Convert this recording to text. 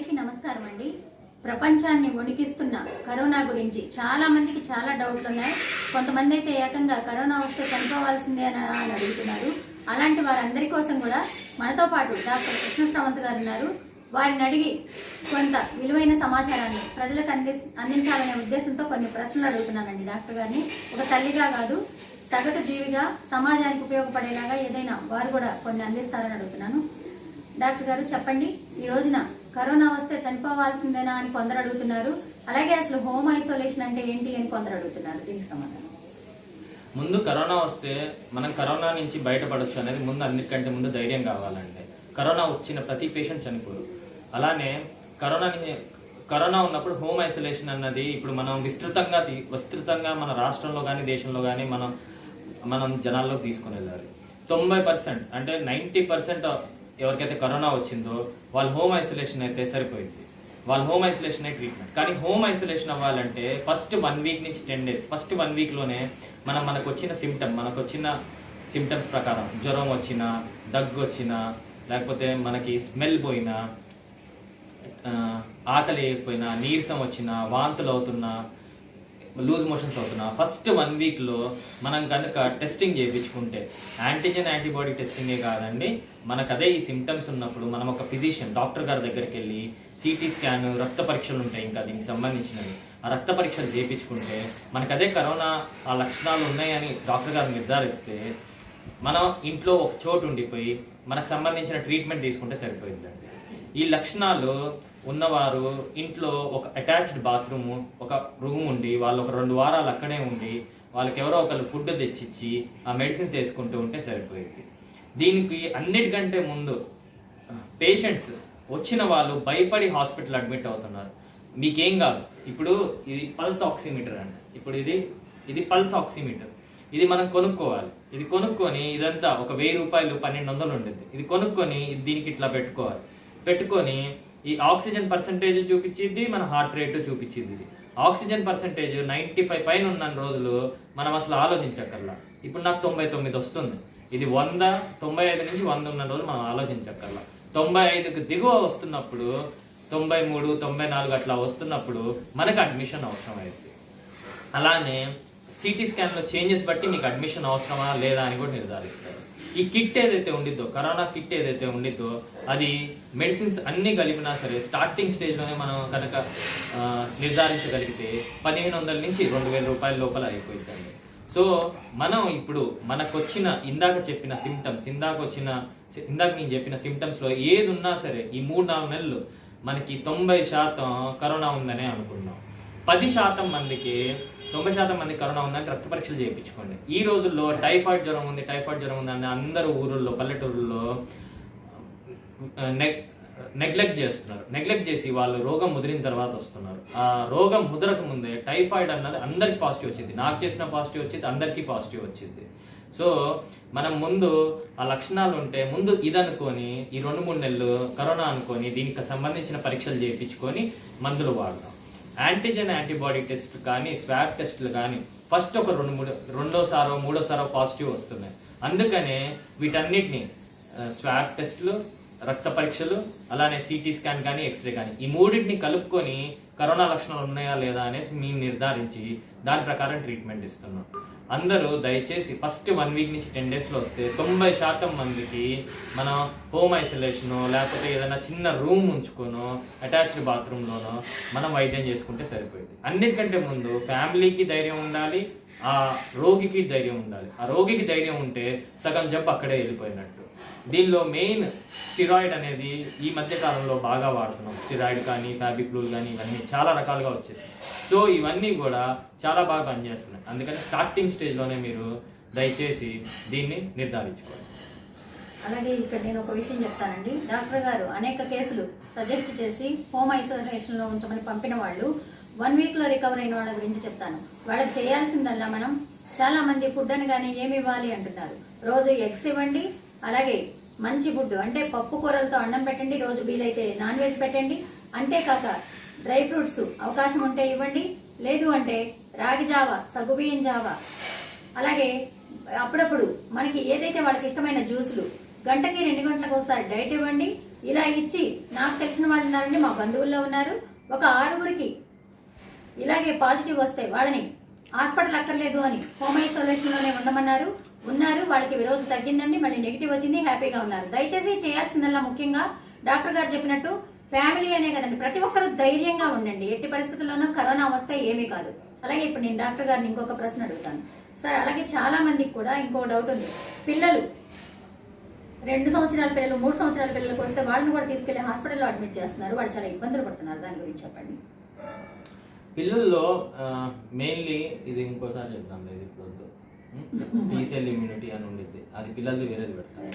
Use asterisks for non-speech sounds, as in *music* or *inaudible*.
అందరికీ నమస్కారం అండి. ప్రపంచాన్ని వణికిస్తున్న కరోనా గురించి చాలా మందికి చాలా డౌట్లు ఉన్నాయి. కొంతమంది అయితే ఏకంగా కరోనా వస్తే చనిపోవాల్సిందే అని అడుగుతున్నారు. అలాంటి వారందరి కోసం కూడా మనతో పాటు డాక్టర్ కృష్ణ శ్రవంత్ గారు ఉన్నారు. వారిని అడిగి కొంత విలువైన సమాచారాన్ని ప్రజలకు అంది అందించాలనే ఉద్దేశంతో కొన్ని ప్రశ్నలు అడుగుతున్నానండి డాక్టర్ గారిని. ఒక తల్లిగా కాదు సగటు జీవిగా సమాజానికి ఉపయోగపడేలాగా ఏదైనా వారు కూడా కొన్ని అందిస్తారని అడుగుతున్నాను. డాక్టర్ గారు చెప్పండి ఈ రోజున కరోనా వస్తే చనిపోవాల్సిందేనా అని కొందరు అడుగుతున్నారు. అలాగే అసలు హోమ్ ఐసోలేషన్ అంటే ఏంటి అని కొందరు అడుగుతున్నారు. దీనికి సమాధానం. ముందు కరోనా వస్తే మనం కరోనా నుంచి బయటపడొచ్చు అనేది ముందు అన్నిటికంటే ముందు ధైర్యం కావాలండి కరోనా వచ్చిన ప్రతి పేషెంట్ చనిపోరు. అలానే కరోనా నుంచి కరోనా ఉన్నప్పుడు హోమ్ ఐసోలేషన్ అన్నది ఇప్పుడు మనం విస్తృతంగా విస్తృతంగా మన రాష్ట్రంలో కానీ దేశంలో కానీ మనం మనం జనాల్లోకి తీసుకుని వెళ్ళాలి. తొంభై పర్సెంట్ అంటే నైంటీ పర్సెంట్ ఎవరికైతే కరోనా వచ్చిందో వాళ్ళు హోమ్ ఐసోలేషన్ అయితే సరిపోయింది. వాళ్ళ హోమ్ ఐసోలేషన్ ట్రీట్మెంట్? కానీ హోమ్ ఐసోలేషన్ అవ్వాలంటే ఫస్ట్ వన్ వీక్ నుంచి టెన్ డేస్ ఫస్ట్ వన్ వీక్లోనే మనం మనకు వచ్చిన సిమ్టమ్ మనకు వచ్చిన సిమ్టమ్స్ ప్రకారం జ్వరం వచ్చినా దగ్గు వచ్చినా లేకపోతే మనకి స్మెల్ పోయినా ఆకలి వేయకపోయినా నీరసం వచ్చినా వాంతులు అవుతున్నా లూజ్ మోషన్స్ అవుతున్నా. ఫస్ట్ వన్ వీక్లో మనం కనుక టెస్టింగ్ చేయించుకుంటే యాంటీజెన్ యాంటీబాడీ టెస్టింగే కాదండి. మనకు అదే ఈ సిమ్టమ్స్ ఉన్నప్పుడు మనం ఒక ఫిజిషియన్ డాక్టర్ గారి దగ్గరికి వెళ్ళి సిటీ స్కాన్ రక్త పరీక్షలు ఉంటాయి ఇంకా దీనికి సంబంధించినవి. ఆ రక్త పరీక్షలు చేయించుకుంటే మనకు అదే కరోనా ఆ లక్షణాలు ఉన్నాయని డాక్టర్ గారు నిర్ధారిస్తే మనం ఇంట్లో ఒక చోటు ఉండిపోయి మనకు సంబంధించిన ట్రీట్మెంట్ తీసుకుంటే సరిపోయిందండి. ఈ లక్షణాలు ఉన్నవారు ఇంట్లో ఒక అటాచ్డ్ బాత్రూమ్ ఒక రూమ్ ఉండి వాళ్ళు ఒక రెండు వారాలు అక్కడే ఉండి వాళ్ళకి ఎవరో ఒకరు ఫుడ్ తెచ్చిచ్చి ఆ మెడిసిన్స్ వేసుకుంటూ ఉంటే సరిపోయేది. దీనికి అన్నిటికంటే ముందు పేషెంట్స్ వచ్చిన వాళ్ళు భయపడి హాస్పిటల్ అడ్మిట్ అవుతున్నారు. మీకేం కాదు. ఇప్పుడు ఇది పల్స్ ఆక్సిమీటర్ అండి. ఇప్పుడు ఇది ఇది పల్స్ ఆక్సిమీటర్. ఇది మనం కొనుక్కోవాలి. ఇది కొనుక్కొని ఇదంతా ఒక వెయ్యి రూపాయలు పన్నెండు వందలు ఉంటుంది ఇది కొనుక్కొని దీనికి ఇట్లా పెట్టుకోవాలి. పెట్టుకొని ఈ ఆక్సిజన్ పర్సంటేజ్ చూపించింది మన హార్ట్ రేట్ చూపించింది ఇది. ఆక్సిజన్ పర్సంటేజ్ నైంటీ ఫైవ్ పైన ఉన్న రోజులు మనం అసలు ఆలోచించక్కర్లా. ఇప్పుడు నాకు తొంభై తొమ్మిది వస్తుంది. ఇది వంద తొంభై ఐదు నుంచి వంద ఉన్న రోజులు మనం ఆలోచించక్కర్లా. తొంభై ఐదుకి దిగువ వస్తున్నప్పుడు తొంభై మూడు తొంభై నాలుగు అట్లా వస్తున్నప్పుడు మనకు అడ్మిషన్ అవసరం అవుతుంది అలానే సిటీ స్కాన్లో చేంజెస్ బట్టి మీకు అడ్మిషన్ అవసరమా లేదా అని కూడా నిర్ధారిస్తారు. ఈ కిట్ ఏదైతే ఉండిద్దో కరోనా కిట్ ఏదైతే ఉండిద్దో అది మెడిసిన్స్ అన్నీ కలిపినా సరే స్టార్టింగ్ స్టేజ్లోనే మనం కనుక నిర్ధారించగలిగితే పదిహేను వందల నుంచి రెండు వేల రూపాయల లోపల అయిపోయిందండి సో మనం ఇప్పుడు మనకు వచ్చిన ఇందాక చెప్పిన సిమ్టమ్స్ ఇందాక వచ్చిన ఇందాక నేను చెప్పిన సిమ్టమ్స్లో ఏది ఉన్నా సరే ఈ మూడు నాలుగు నెలలు మనకి తొంభై శాతం కరోనా ఉందనే అనుకున్నాం. పది శాతం మందికి తొంభై శాతం మంది కరోనా ఉందని రక్త పరీక్షలు చేయించుకోండి. ఈ రోజుల్లో టైఫాయిడ్ జ్వరం ఉంది టైఫాయిడ్ జ్వరం ఉంది అని అందరూ ఊరుల్లో పల్లెటూరుల్లో నెగ్ నెగ్లెక్ట్ చేస్తున్నారు. నెగ్లెక్ట్ చేసి వాళ్ళు రోగం ముదిరిన తర్వాత వస్తున్నారు. ఆ రోగం ముదరక ముందే టైఫాయిడ్ అన్నది అందరికి పాజిటివ్ వచ్చింది నాకు చేసిన పాజిటివ్ వచ్చింది అందరికీ పాజిటివ్ వచ్చింది సో మనం ముందు ఆ లక్షణాలు ఉంటే ముందు ఇది అనుకొని ఈ రెండు మూడు నెలలు కరోనా అనుకొని దీనికి సంబంధించిన పరీక్షలు చేయించుకొని మందులు వాడదాం. యాంటీజెన్ యాంటీబాడీ టెస్ట్ కానీ స్వాబ్ టెస్ట్లు కానీ ఫస్ట్ ఒక రెండు మూడు రెండోసారో మూడోసారో పాజిటివ్ వస్తున్నాయి. అందుకనే వీటన్నిటిని స్వాబ్ టెస్ట్లు రక్త పరీక్షలు అలానే సిటీ స్కాన్ కానీ ఎక్స్రే కానీ ఈ మూడింటిని కలుపుకొని కరోనా లక్షణాలు ఉన్నాయా లేదా అనేసి మేము నిర్ధారించి దాని ప్రకారం ట్రీట్మెంట్ ఇస్తున్నాం. అందరూ దయచేసి ఫస్ట్ వన్ వీక్ నుంచి టెన్ డేస్లో వస్తే తొంభై శాతం మందికి మనం హోమ్ ఐసోలేషను లేకపోతే ఏదైనా చిన్న రూమ్ ఉంచుకోనో అటాచ్డ్ బాత్రూంలోనో మనం వైద్యం చేసుకుంటే సరిపోయింది. అన్నిటికంటే ముందు ఫ్యామిలీకి ధైర్యం ఉండాలి ఆ రోగికి ధైర్యం ఉండాలి. ఆ రోగికి ధైర్యం ఉంటే సగం జబ్బు అక్కడే వెళ్ళిపోయినట్టు. దీనిలో మెయిన్ స్టిరాయిడ్ అనేది ఈ మధ్య కాలంలో బాగా వాడుతున్నాం. స్టిరాయిడ్ కానీ ఫ్యాబిక్లూల్ కానీ ఇవన్నీ చాలా రకాలుగా వచ్చేసాయి సో ఇవన్నీ కూడా చాలా బాగా పనిచేస్తున్నాయి. అందుకని స్టార్టింగ్ స్టేజ్లోనే మీరు దయచేసి దీన్ని నిర్ధారించుకోండి. అలాగే ఇక్కడ నేను ఒక విషయం చెప్తానండి. డాక్టర్ గారు అనేక కేసులు సజెస్ట్ చేసి హోమ్ ఐసోలేషన్లో ఉంచమని పంపిన వాళ్ళు వన్ వీక్లో రికవర్ అయిన వాళ్ళ గురించి చెప్తాను. వాళ్ళకి చేయాల్సిందల్లా మనం చాలామంది ఫుడ్ అని కానీ ఏమి ఇవ్వాలి అంటున్నారు. రోజు ఎగ్స్ ఇవ్వండి అలాగే మంచి ఫుడ్ అంటే పప్పు కూరలతో అన్నం పెట్టండి రోజు వీలైతే నాన్ వెజ్ పెట్టండి. అంతేకాక డ్రై ఫ్రూట్స్ అవకాశం ఉంటే ఇవ్వండి లేదు అంటే రాగి జావ సగుబియ్యం జావ అలాగే అప్పుడప్పుడు మనకి ఏదైతే వాళ్ళకి ఇష్టమైన జ్యూసులు గంటకి రెండు గంటలకు ఒకసారి డైట్ ఇవ్వండి. ఇలా ఇచ్చి నాకు తెలిసిన వాళ్ళు ఉన్నారండి మా బంధువుల్లో ఉన్నారు. ఒక ఆరుగురికి ఇలాగే పాజిటివ్ వస్తే వాళ్ళని హాస్పిటల్ అక్కర్లేదు అని హోమ్ ఐసోలేషన్లోనే ఉండమన్నారు. ఉన్నారు వాళ్ళకి రోజు తగ్గిందండి మళ్ళీ నెగిటివ్ వచ్చింది హ్యాపీగా ఉన్నారు. దయచేసి చేయాల్సిందల్లా ముఖ్యంగా డాక్టర్ గారు చెప్పినట్టు ఫ్యామిలీ అనే కదండి ప్రతి ఒక్కరు ధైర్యంగా ఉండండి. ఎట్టి పరిస్థితుల్లోనూ కరోనా వస్తే ఏమీ కాదు. అలాగే ఇప్పుడు నేను డాక్టర్ గారిని ఇంకొక ప్రశ్న అడుగుతాను. సార్ అలాగే చాలా మందికి కూడా ఇంకో డౌట్ ఉంది. పిల్లలు రెండు సంవత్సరాల పిల్లలు మూడు సంవత్సరాల పిల్లలకు వస్తే వాళ్ళని కూడా తీసుకెళ్ళి హాస్పిటల్లో అడ్మిట్ చేస్తున్నారు. వాళ్ళు చాలా ఇబ్బందులు పడుతున్నారు. దాని గురించి చెప్పండి. పిల్లల్లో మెయిన్లీ ఇది ఇంకోసారి చెప్తాం ఇది ఇప్పుడు ఇమ్యూనిటీ *laughs* అని ఉండిద్ది. అది పిల్లలది వేరేది పెడతాం